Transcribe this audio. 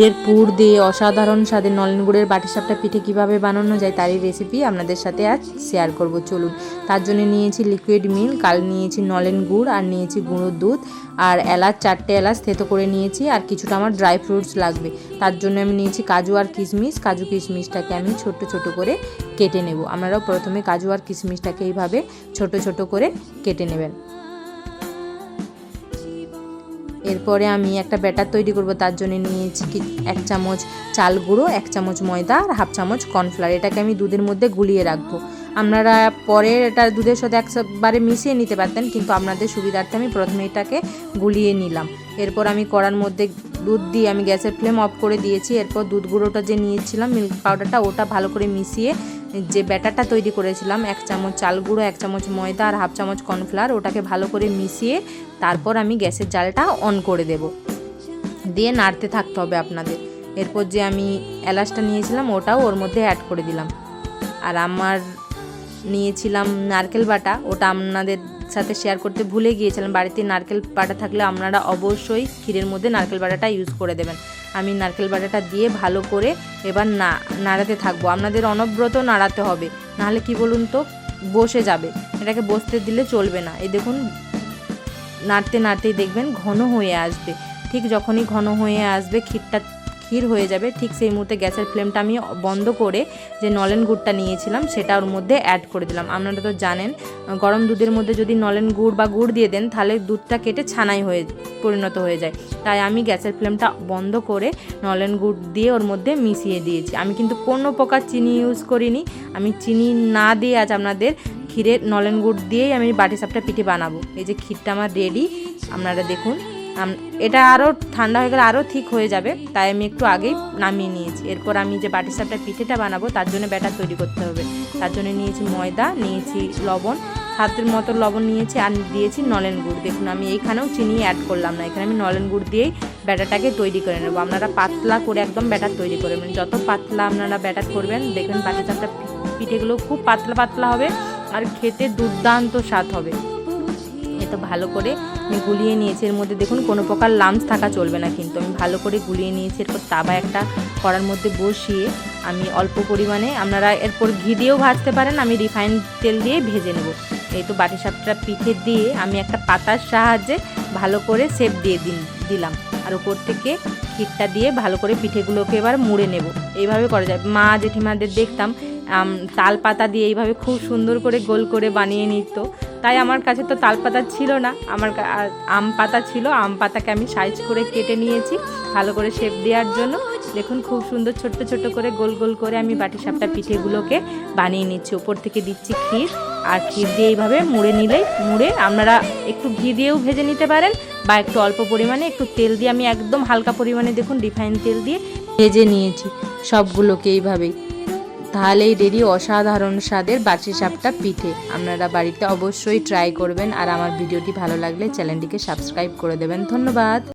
এর পুর দিয়ে অসাধারণ নলেন গুড়ের বাটিসাপটা পিঠে কীভাবে বানানো যায় তারই রেসিপি আপনাদের সাথে আজ শেয়ার করব। চলুন, তার জন্য নিয়েছি লিকুইড মিল্ক কাল নিয়েছি নলেন গুড় আর নিয়েছি গুঁড়োর দুধ আর এলাচ, চারটে এলাচ থেতো করে নিয়েছি আর কিছুটা আমার ড্রাই ফ্রুটস লাগবে। তার জন্য আমি নিয়েছি কাজু আর কিশমিশ। কাজু কিশমিশটাকে আমি ছোট ছোট করে কেটে নেব। আপনারাও প্রথমে কাজু আর কিশমিশটাকে এইভাবে ছোট ছোট করে কেটে নেবেন। এরপরে আমি একটা ব্যাটার তৈরি করব, তার জন্য নিয়েছি কি, এক চামচ চাল গুঁড়ো, এক চামচ ময়দা আর হাফ চামচ কর্নফ্লাওয়ার। এটাকে আমি দুধের মধ্যে গুলিয়ে রাখব। আপনারা পরে এটা দুধের সাথে একবারে মিশিয়ে নিতে পারতেন, কিন্তু আপনাদের সুবিধার্থে আমি প্রথমে এটাকে গুলিয়ে নিলাম। এরপর আমি কড়ার মধ্যে দুধ দিয়ে আমি গ্যাসের ফ্লেম অফ করে দিয়েছি। এরপর দুধ গুঁড়োটা যে নিয়েছিলাম, মিল্ক পাউডারটা, ওটা ভালো করে মিশিয়ে যে ব্যাটারটা তৈরি করেছিলাম, এক চামচ চাল গুঁড়ো, এক চামচ ময়দা আর হাফ চামচ কর্নফ্লাওয়ার, ওটাকে ভালো করে মিশিয়ে তারপর আমি গ্যাসের জালটা অন করে দেব। দিয়ে নাড়তে থাকতে হবে আপনাদের। এরপর যে আমি এলাচটা নিয়েছিলাম, ওটাও ওর মধ্যে অ্যাড করে দিলাম। আর আমার নিয়েছিলাম নারকেল বাটা, ওটা আপনাদের সাথে শেয়ার করতে ভুলে গিয়েছিলাম। বাড়িতে নারকেল বাটা থাকলে আপনারা অবশ্যই ক্ষীরের মধ্যে নারকেল বাটাটা ইউজ করে দেবেন। আমি নারকেল বাটাটা দিয়ে ভালো করে এবার না, নাড়াতে থাকব। আপনাদের অনব্রত নাড়াতে হবে, নাহলে কি বলুন তো, বসে যাবে। এটাকে বসতে দিলে চলবে না। এই দেখুন, নাড়তে, নাড়তেই দেখবেন ঘন হয়ে আসবে। ঠিক যখনই ঘন হয়ে আসবে, ক্ষীরটা ক্ষীর হয়ে যাবে। ঠিক সেই মুহূর্তে গ্যাসের ফ্লেমটা আমি বন্ধ করে যে নলেন গুড়টা নিয়েছিলাম, সেটা ওর মধ্যে অ্যাড করে দিলাম। আপনারা তো জানেন, গরম দুধের মধ্যে যদি নলেন গুড় বা গুড় দিয়ে দেন, তাহলে দুধটা কেটে ছানাই হয়ে, পরিণত হয়ে যায়। তাই আমি গ্যাসের ফ্লেমটা বন্ধ করে নলেন গুড় দিয়ে ওর মধ্যে মিশিয়ে দিয়েছি। আমি কিন্তু কোনো প্রকার চিনি ইউজ করিনি। আমি চিনি না দিয়ে আজ আপনাদের ক্ষীরের নলেন গুড় দিয়েই আমি বাটি সাপটা পিঠে বানাবো। এই যে ক্ষীরটা আমার রেডি আপনারা দেখুন। এটা আরও ঠান্ডা হয়ে গেলে আরও ঠিক হয়ে যাবে। তাই আমি একটু আগেই নামিয়ে নিয়েছি। এরপর আমি যে বাটি সাপটা পিঠেটা বানাবো, তার জন্য ব্যাটার তৈরি করতে হবে। তার জন্য নিয়েছি ময়দা, নিয়েছি লবণ হাতের মতো লবণ নিয়েছি আর দিয়েছি নলেন গুড়। দেখুন, আমি এইখানেও চিনি অ্যাড করলাম না। এখানে আমি নলেন গুড় দিয়েই ব্যাটারটাকে তৈরি করে নেব। আপনারা পাতলা করে একদম ব্যাটার তৈরি করবেন যত পাতলা আপনারা ব্যাটার করবেন, দেখবেন বাটি সাপটা পিঠেগুলো খুব পাতলা পাতলা হবে আর খেতে দুর্দান্ত স্বাদ হবে। তো ভালো করে গুলিয়ে নিয়েছি, এর মধ্যে দেখুন কোনো প্রকার লামস থাকা চলবে না কিন্তু। আমি ভালো করে গুলিয়ে নিয়েছি, এরপর তাবা একটা কড়ার মধ্যে বসিয়ে আমি অল্প পরিমাণে, আপনারা এরপর ঘি দিয়েও ভাজতে পারেন, আমি রিফাইন তেল দিয়ে ভেজে নেব। এই তো বাটি সাপটা পিঠে দিয়ে আমি একটা পাতার সাহায্যে ভালো করে সেপ দিয়ে দিন, দিলাম। আর উপর থেকে ক্ষীরটা দিয়ে ভালো করে পিঠেগুলোকে এবার মুড়ে নেব। এইভাবে করা যায়। মা জেঠিমাদের দেখতাম তাল পাতা দিয়ে এইভাবে খুব সুন্দর করে গোল করে বানিয়ে নিত। তাই আমার কাছে তো তাল পাতা ছিল না। আমার আম পাতা ছিল। আম পাতাকে আমি সাইজ করে কেটে নিয়েছি, ভালো করে শেপ দেওয়ার জন্য। দেখুন, খুব সুন্দর ছোট্ট ছোট্ট করে গোল গোল করে আমি বাটি সাপটা পিঠেগুলোকে বানিয়ে নিচ্ছি। ওপর থেকে দিচ্ছি ক্ষীর। আর ক্ষীর দিয়ে এইভাবে মুড়ে নিলেই মুড়ে। আপনারা একটু ঘি দিয়েও ভেজে নিতে পারেন বা একটু অল্প পরিমাণে একটু তেল দিয়ে আমি একদম হালকা পরিমাণে দেখুন রিফাইন তেল দিয়ে ভেজে নিয়েছি সবগুলোকে এইভাবেই। তাহলেই রেডি অসাধারণ স্বাদের বাসি সাপটা পিঠে। আপনারা বাড়িতে অবশ্যই ট্রাই করবেন আর আমার ভিডিওটি ভালো লাগলে চ্যানেলটিকে সাবস্ক্রাইব করে দেবেন। ধন্যবাদ।